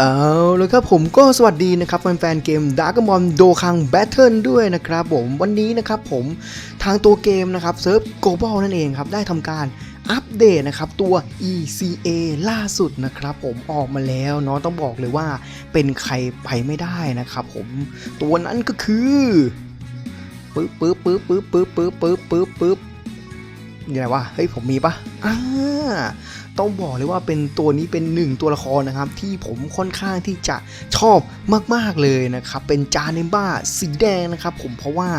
เอาเลยครับผมก็สวัสดีนะครับแฟนๆเกม d a r k m o n โดคัง Battle ด้วยนะครับผมวันนี้นะครับผมทางตัวเกมนะครับเซิร์ฟ Global นั่นเองครับ ได้ทำการอัปเดตนะครับตัว ECA ล่าสุดนะครับผมออกมาแล้วเนาะต้องบอกเลยว่าเป็นใครไปไม่ได้นะครับผมตัวนั้นก็คือปึ๊บปึ๊บปึ๊บปึ๊บปึ๊บปึ๊บปึ๊บปึ๊บปึ๊บยังไงวะเฮ้ยผมมีปะอ่า ต้องบอกเลยว่าเป็นตัวนี้เป็นหนึ่งตัวละครนะครับ ที่ผมค่อนข้างที่จะชอบมากๆเลยนะครับ เป็นจาเนมบ้าสีแดงนะครับ ผมเพราะว่า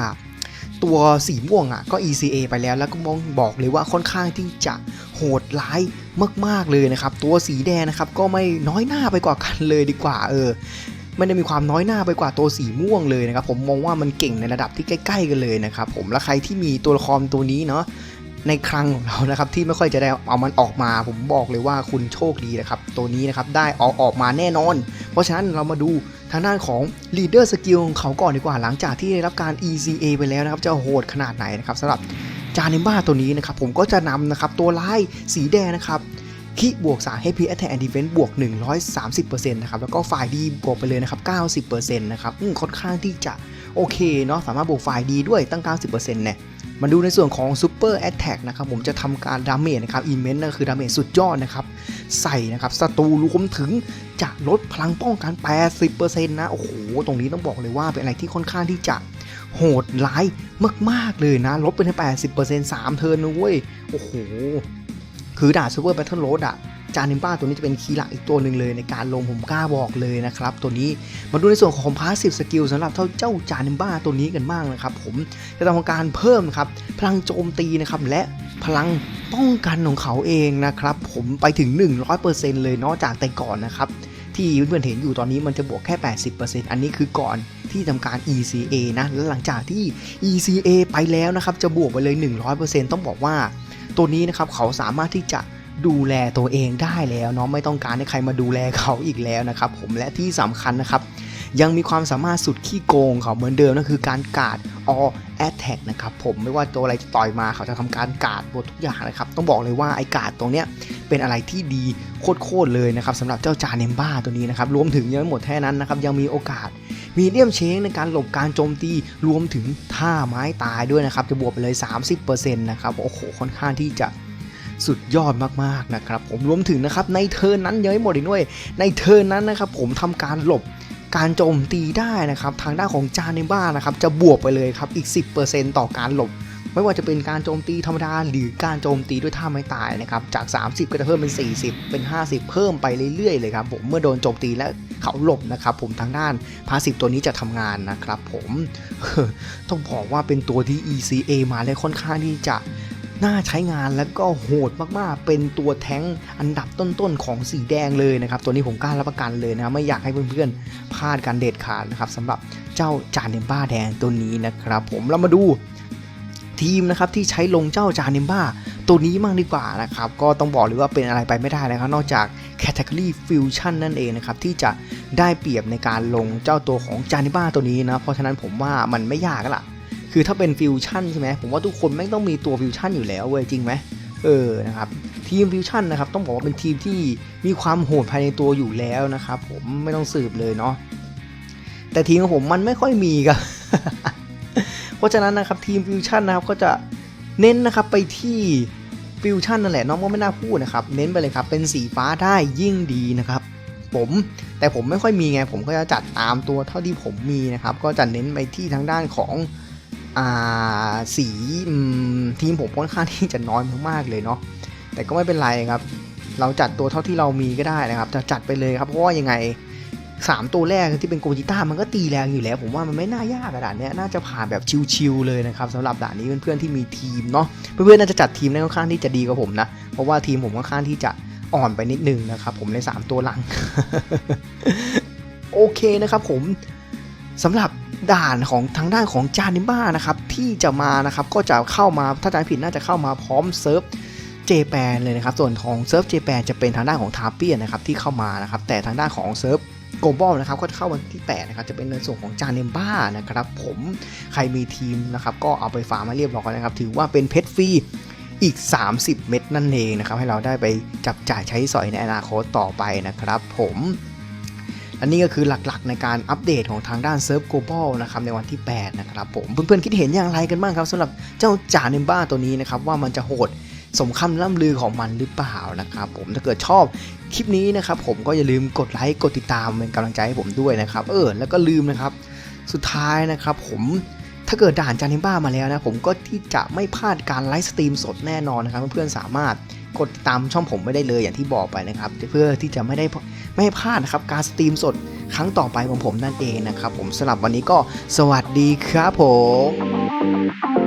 ตัวสีม่วงอะก็ ECA ไปแล้วแล้วก็มองบอกเลยว่าค่อนข้างที่จะโหดร้ายมากๆเลยนะครับ ตัวสีแดงนะครับก็ไม่น้อยหน้าไปกว่ากันเลยดีกว่าเออไม่ได้มีความน้อยหน้าไปกว่าตัวสีม่วงเลยนะครับ ผมมองว่ามันเก่งในระดับที่ใกล้ ๆ กันเลยนะครับ ผมและใครที่มีตัวละครตัวนี้เนาะ ในครั้งของเรานะครับที่ไม่ค่อยจะได้เอามันออกมา ผมบอกเลยว่าคุณโชคดีนะครับ ตัวนี้นะครับได้เอาออกมาแน่นอน เพราะฉะนั้นเรามาดูทางด้านของ leader skill ของเขาก่อนดีกว่าหลังจากที่ได้รับการ ECA ไปแล้วนะครับจะโหดขนาดไหนนะครับสำหรับจานิมบ้าตัวนี้นะครับผมก็จะนำนะครับตัวร้ายสีแดงนะครับคิบวก3 HP Attack and Defense บวก 130%นะครับแล้วก็ฝ่ายดีบวกไปเลยนะครับ90%นะครับค่อนข้างที่จะโอเคเนาะสามารถบวกฝ่ายดีด้วยตั้ง 90%เนี่ย มาดูในส่วนของ Super Attack นะครับผมจะทำการดาเมจนะครับอินเมนต์นั่นคือดาเมจสุดยอดนะครับ ใส่นะครับศัตรูรวมถึงจะลดพลังป้องกัน 80%นะ โอ้โห ตรงนี้ต้องบอกเลยว่าเป็นอะไรที่ค่อนข้างที่จะโหดร้ายมาก ๆ เลยนะ ลดไปถึง80% 3 เทิร์นนะเว้ย โอ้โห คือด่า Super Battle Road อะ จานิมบ้าตัวนี้จะเป็นคีย์หลักอีกตัวหนึ่งเลยในการลงผมกล้าบอกเลยนะครับตัวนี้มาดูในส่วนของ Passive Skill สำหรับเจ้าเจ้าจานิมบ้าตัวนี้กันบ้างนะครับผมจะทำการเพิ่มครับพลังโจมตีนะครับและพลังป้องกันของเขาเองนะครับผมไปถึง 100%เลยเนอกจากแต่ก่อนนะครับที่เพื่อนๆเห็นอยู่ตอนนี้มันจะบวกแค่ 80%อันนี้คือก่อนที่ทำการ ECA นะ และหลังจากที่ ECA ไปแล้วนะครับ จะบวกไปเลย 100%ต้องบอกว่า ตัวนี้นะครับเขาสามารถที่จะ ดูแลตัวเองได้แล้วเนาะไม่ต้องการให้ใครมาดูแลเขาอีกแล้วนะครับผมและที่สำคัญนะครับ ยังมีความสามารถสุดขี้โกงเขาเหมือนเดิมนั่นคือการกาด all attack นะครับผมไม่ว่าตัวอะไรจะต่อยมาเขาจะทำการกาดหมดทุกอย่างนะครับ ต้องบอกเลยว่าไอ้กาดตรงเนี้ยเป็นอะไรที่ดีโคตรๆเลยนะครับสำหรับเจ้าจาเนมบ้าตัวนี้นะครับรวมถึงยังไม่หมดแค่นั้นนะครับยังมีโอกาสมีเดียมเชงในการหลบการโจมตีรวมถึงท่าไม้ตายด้วยนะครับจะบวกไปเลย 30%นะครับโอ้โหค่อนข้างที่จะ สุดยอดมากๆนะครับผมรวมถึงนะครับในเทิร์นนั้นยังไม่หมดอีกด้วย ในเทิร์นนั้นนะครับผมทำการหลบการโจมตีได้นะครับทางด้านของจาเนบ้านนะครับจะบวกไปเลยครับอีก 10%ต่อการหลบ ไม่ว่าจะเป็นการโจมตีธรรมดาหรือการโจมตีด้วยท่าไม้ตายนะครับจาก 30 ก็จะเพิ่มเป็น 40 เป็น 50 เพิ่มไปเรื่อยๆเลยครับผมเมื่อโดนโจมตีและเขาหลบนะครับผมทางด้านพาสิฟตัวนี้จะทำงานนะครับผมต้องบอกว่าเป็นตัวที่ ECA มาและค่อนข้างที่จะ น่าใช้งานแล้วก็โหดมากๆ เป็นตัวแท้งอันดับต้นๆของสีแดงเลยนะครับ ตัวนี้ผมกล้ารับประกันเลยนะไม่อยากให้เพื่อนๆพลาดการเด็ดขาดนะครับสำหรับเจ้าจานเนมบ้าแดงตัวนี้นะครับ ผมเรามาดูทีมนะครับที่ใช้ลงเจ้าจานเนมบ้าตัวนี้มั่งดีกว่านะครับก็ต้องบอกเลยว่าเป็นอะไรไปไม่ได้นะครับ นอกจาก Category Fusion นั่นเองนะครับที่จะได้เปรียบในการลงเจ้าตัวของจานิบ้าตัวนี้นะเพราะฉะนั้นผมว่ามันไม่ยากละ คือถ้าเป็นฟิวชั่นใช่ไหมผมว่าทุกคนแม่งต้องมีตัวฟิวชั่นอยู่แล้วเว้ยจริงไหมเออนะครับทีมฟิวชั่นนะครับต้องบอกว่าเป็นทีมที่มีความโหดภายในตัวอยู่แล้วนะครับผมไม่ต้องสืบเลยเนาะแต่ทีมของผมมันไม่ค่อยมีครับเพราะฉะนั้นนะครับทีมฟิวชั่นนะครับก็จะเน้นนะครับไปที่ฟิวชั่นนั่นแหละน้องก็ไม่น่าพูดนะครับเน้นไปเลยครับเป็นสีฟ้าได้ยิ่งดีนะครับผมแต่ผมไม่ค่อยมีไงผมก็จะจัดตามตัวเท่าที่ผมมีนะครับก็จะเน้นไปที่ทางด้านของ สีทีมผมค่อนข้างที่จะน้อยมากๆเลยเนาะแต่ก็ไม่เป็นไรครับ เราจัดตัวเท่าที่เรามีก็ได้นะครับจะจัดไปเลยครับเพราะว่ายังไง 3 ตัวแรกที่เป็นโกจิต้ามันก็ตีแรงอยู่แล้ว ผมว่ามันไม่น่ายากอะด่านเนี้ยน่าจะผ่านแบบชิวๆเลยนะครับสำหรับด่านนี้เพื่อนๆที่มีทีมเนาะเพื่อนๆน่าจะจัดทีมได้ค่อนข้างที่จะดีกว่าผมนะเพราะว่าทีมผมค่อนข้างที่จะอ่อนไปนิดนึงนะครับผมใน 3 ตัวหลังโอเคนะครับผม สำหรับด่านของทางด้านของจานิบ้านะครับที่จะมานะครับก็จะเข้ามาถ้าจำผิดน่าจะเข้ามาพร้อมเซิร์ฟเจแปนเลยนะครับส่วนของเซิร์ฟเจแปนจะเป็นทางด้านของทาเปียนะครับที่เข้ามานะครับแต่ทางด้านของเซิร์ฟโกลบอลนะครับก็จะเข้าวันที่8นะครับจะเป็นในส่วนของจาเนมบ้านะครับผมใครมีทีมนะครับก็เอาไปฝากมาเรียบร้อยนะครับ ถือว่าเป็นเพชรฟรีอีก 30 เม็ดนั่นเองนะครับให้เราได้ไปจับจ่ายใช้สอยในอนาคตต่อไปนะครับผม อันนี้ก็คือหลักๆในการอัปเดตของทางด้านเซิร์ฟ global นะครับในวันที่ 8 นะครับผม เพื่อนๆ คิดเห็นอย่างไรกันบ้างครับสำหรับเจ้าจ่าเนมบ้าตัวนี้นะครับ ว่ามันจะโหดสมคำล่ำลือของมันหรือเปล่านะครับผมถ้าเกิดชอบคลิปนี้นะครับผมก็อย่าลืมกดไลค์กดติดตามเป็นกำลังใจให้ผมด้วยนะครับเออแล้วก็ลืมนะครับสุดท้ายนะครับผมถ้าเกิดด่านจานิมบ้ามาแล้วนะผมก็ที่จะไม่พลาดการไลฟ์สตรีมสดแน่นอนนะครับเพื่อนๆสามารถ กดติดตามช่องผมไม่ได้เลยอย่างที่บอกไปนะครับเพื่อที่จะไม่ได้ไม่ให้พลาดนะครับการสตรีมสดครั้งต่อไปของผมนั่นเองนะครับ ผมสำหรับวันนี้ก็สวัสดีครับผม